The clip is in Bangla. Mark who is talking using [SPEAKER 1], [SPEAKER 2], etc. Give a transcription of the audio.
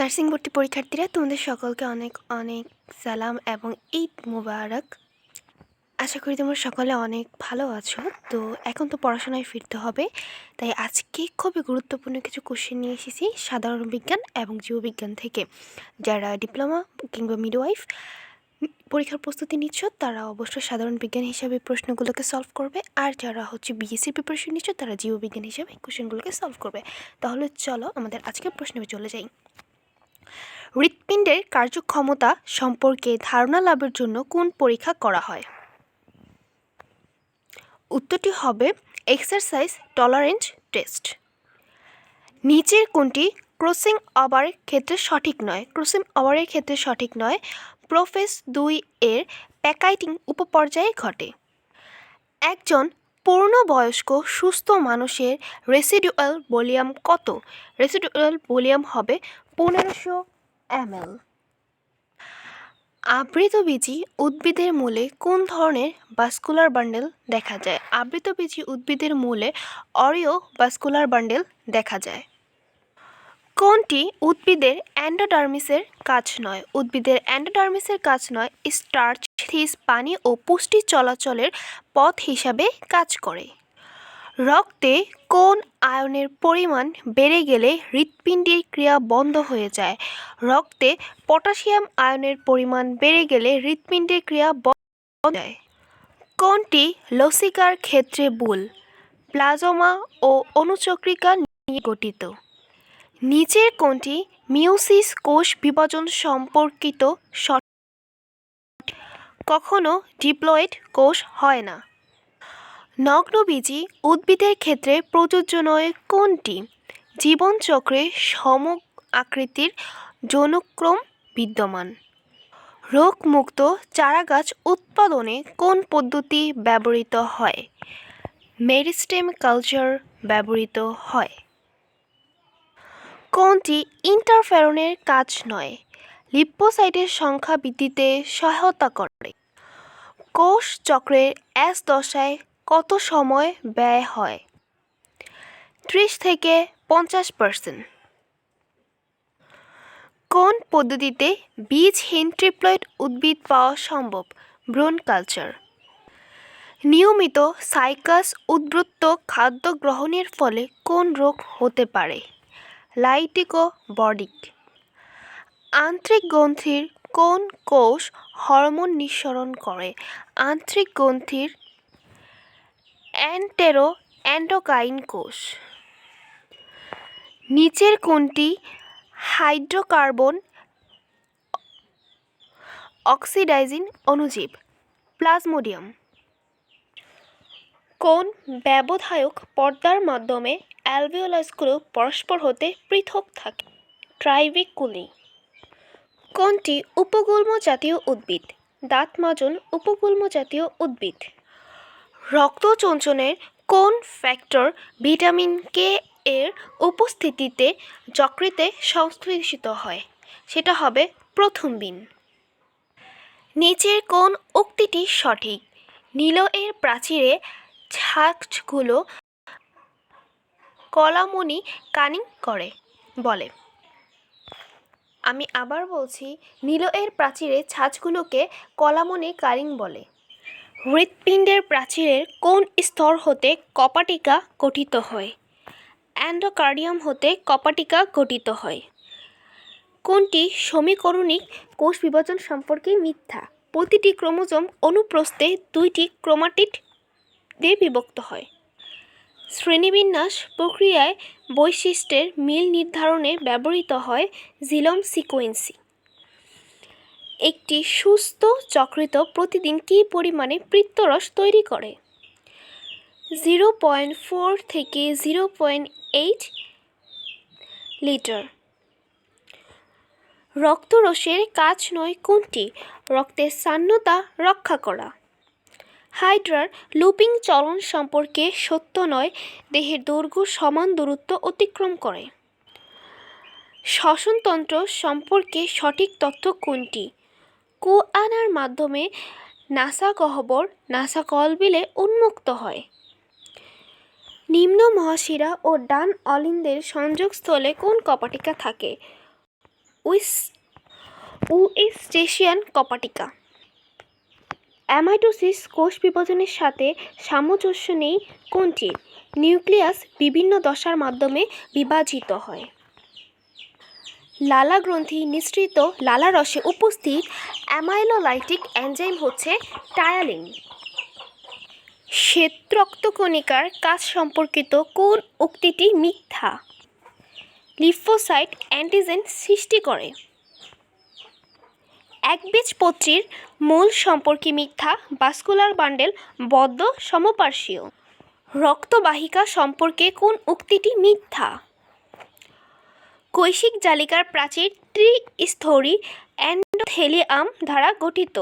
[SPEAKER 1] নার্সিং ভর্তি পরীক্ষার্থীরা তোমাদের সকলকে অনেক অনেক সালাম এবং ঈদ মুবারক। আশা করি তোমরা সকলে অনেক ভালো আছো। তো এখন তো পড়াশোনায় ফিরতে হবে, তাই আজকে খুবই গুরুত্বপূর্ণ কিছু কোশ্চেন নিয়ে এসেছি সাধারণ বিজ্ঞান এবং জীববিজ্ঞান থেকে। যারা ডিপ্লোমা কিংবা মিডওয়াইফ পরীক্ষার প্রস্তুতি নিচ্ছ, তারা অবশ্যই সাধারণ বিজ্ঞান হিসাবে প্রশ্নগুলোকে সলভ করবে, আর যারা হচ্ছে বিএসসি প্রিপারেশন নিচ্ছ, তারা জীববিজ্ঞান হিসাবে কোশ্চেনগুলোকে সলভ করবে। তাহলে চলো আমাদের আজকের প্রশ্নে চলে যাই। হৃৎপিণ্ডের কার্যক্ষমতা সম্পর্কে ধারণা লাভের জন্য কোন পরীক্ষা করা হয়? উত্তরটি হবে এক্সারসাইজ টলারেন্স টেস্ট। নিচের কোনটি ক্রসিং ওভারের ক্ষেত্রে সঠিক নয়? ক্রসিং ওভারের ক্ষেত্রে সঠিক নয়। প্রোফেস দুই এর প্যাকাইটিং উপপর্যায়ে ঘটে। একজন পূর্ণবয়স্ক সুস্থ মানুষের রেসিডুয়াল ভলিউম কত? রেসিডুয়াল ভলিউম হবে পনেরোশো এমএল আবৃতবীজী উদ্ভিদের মূলে কোন ধরনের ভাস্কুলার বান্ডেল দেখা যায়? আবৃতবীজী উদ্ভিদের মূলে অরিও ভাস্কুলার বান্ডেল দেখা যায়। কোনটি উদ্ভিদের অ্যান্ডোডার্মিসের কাজ নয়? উদ্ভিদের অ্যান্ডোডার্মিসের কাজ নয় স্টার্চ থিস পানি ও পুষ্টি চলাচলের পথ হিসাবে কাজ করে। রক্তে কোন আয়নের পরিমাণ বেড়ে গেলে হৃৎপিণ্ডের ক্রিয়া বন্ধ হয়ে যায়? রক্তে পটাশিয়াম আয়নের পরিমাণ বেড়ে গেলে হৃৎপিণ্ডের ক্রিয়া বন্ধ যায়। কোনটি লসিকার ক্ষেত্রে বুল প্লাজমা ও অনুচক্রিকা নিয়ে গঠিত। নিচের কোনটি মিউসিস কোষ বিভাজন সম্পর্কিত কখনো ডিপ্লয়েড কোষ হয় না। নগ্নবীজী উদ্ভিদের ক্ষেত্রে প্রযোজ্য নয় কোনটি? জীবনচক্রে সম আকৃতির যৌনক্রম বিদ্যমান। রোগমুক্ত চারাগাছ উৎপাদনে কোন পদ্ধতি ব্যবহৃত হয়? মেরিস্টেম কালচার ব্যবহৃত হয়। কোনটি ইন্টারফেরনের কাজ নয়? লিপ্পোসাইটের সংখ্যা বৃদ্ধিতে সহায়তা করে। কোষ চক্রের এস দশায় কত সময় ব্যয় হয়? ত্রিশ থেকে পঞ্চাশ পার্সেন্ট কোন পদ্ধতিতে বীজহীন ট্রিপ্লয়েড উদ্ভিদ পাওয়া সম্ভব? ব্রণ কালচার। নিয়মিত সাইকাস উদ্বৃত্ত খাদ্য গ্রহণের ফলে কোন রোগ হতে পারে? লাইটিকো বডিক। আন্ত্রিক গ্রন্থির কোন কোষ হরমোন নিঃসরণ করে? আন্ত্রিক গ্রন্থির অ্যান্টেরো অ্যান্ডোকাইন কোষ। নিচের কোনটি হাইড্রোকার্বন অক্সিডাইজিং অণুজীব, প্লাজমোডিয়াম। কোন ব্যবধায়ক পর্দার মাধ্যমে অ্যালভিওলাসগুলো পরস্পর হতে পৃথক থাকে ট্রাইভিকুলি কোনটি উপগুল্ম জাতীয় উদ্ভিদ দাঁত মাজন উপগুল্ম জাতীয় উদ্ভিদ। রক্তচঞ্চনের কোন ফ্যাক্টর ভিটামিন কে এর উপস্থিতিতে যকৃতে সংশ্লেষিত হয়? সেটা হবে প্রথম বিন। নিচের কোন উক্তিটি সঠিক? নীল এর প্রাচীরে ছাঁচগুলো কলামনি কানিং করে, বলে। আমি আবার বলছি, নীল এর প্রাচীরে ছাঁচগুলোকে কলামনি কারিং বলে। হৃৎপিণ্ডের প্রাচীরের কোন স্তর হতে কপাটিকা গঠিত হয়? অ্যান্ডোকার্ডিয়াম হতে কপাটিকা গঠিত হয়। কোনটি সমীকরণিক কোষ বিভাজন সম্পর্কে মিথ্যা? প্রতিটি ক্রোমোজোম অনুপ্রস্থে দুইটি ক্রোমাটিড দিয়ে বিভক্ত হয়। শ্রেণীবিন্যাস প্রক্রিয়ায় বৈশিষ্ট্যের মিল নির্ধারণে ব্যবহৃত হয় জিলম সিকোয়েন্সি। একটি সুস্থ যকৃত প্রতিদিন কী পরিমাণে পিত্তরস তৈরি করে? জিরো পয়েন্ট ফোর থেকে জিরো পয়েন্ট এইট লিটার। রক্তরসের কাজ নয় কোনটি? রক্তের সান্যতা রক্ষা করা। হাইড্রার লুপিং চলন সম্পর্কে সত্য নয়, দেহের দৈর্ঘ্য সমান দূরত্ব অতিক্রম করে। শ্বসনতন্ত্র সম্পর্কে সঠিক তথ্য কোনটি? কুয়ানার মাধ্যমে নাসা গহ্বর নাসা কলবিলে উন্মুক্ত হয়। নিম্ন মহাশিরা ও ডান অলিন্দের সংযোগস্থলে কোন কপাটিকা থাকে? উইস উইস্টেশিয়ান কপাটিকা। অ্যামাইটোসিস কোষ বিভাজনের সাথে সামঞ্জস্য নেই কোনটির নিউক্লিয়াস বিভিন্ন দশার মাধ্যমে বিভাজিত হয়। লালা গ্রন্থি নিঃসৃত লালারসে উপস্থিত অ্যামাইলোলাইটিক এনজাইম হচ্ছে টায়ালিন। শ্বেত রক্তকণিকার কাজ সম্পর্কিত কোন উক্তিটি মিথ্যা? লিফোসাইট অ্যান্টিজেন সৃষ্টি করে। একবীজপত্রীর মূল সম্পর্কে মিথ্যা বাস্কুলার বান্ডেল বদ্ধ সমপার্শ্বীয়। রক্তবাহিকা সম্পর্কে কোন উক্তিটি মিথ্যা? কৈশিক জালিকার প্রাচীর ত্রিস্তরী এন্ডোথেলিয়াম দ্বারা গঠিত।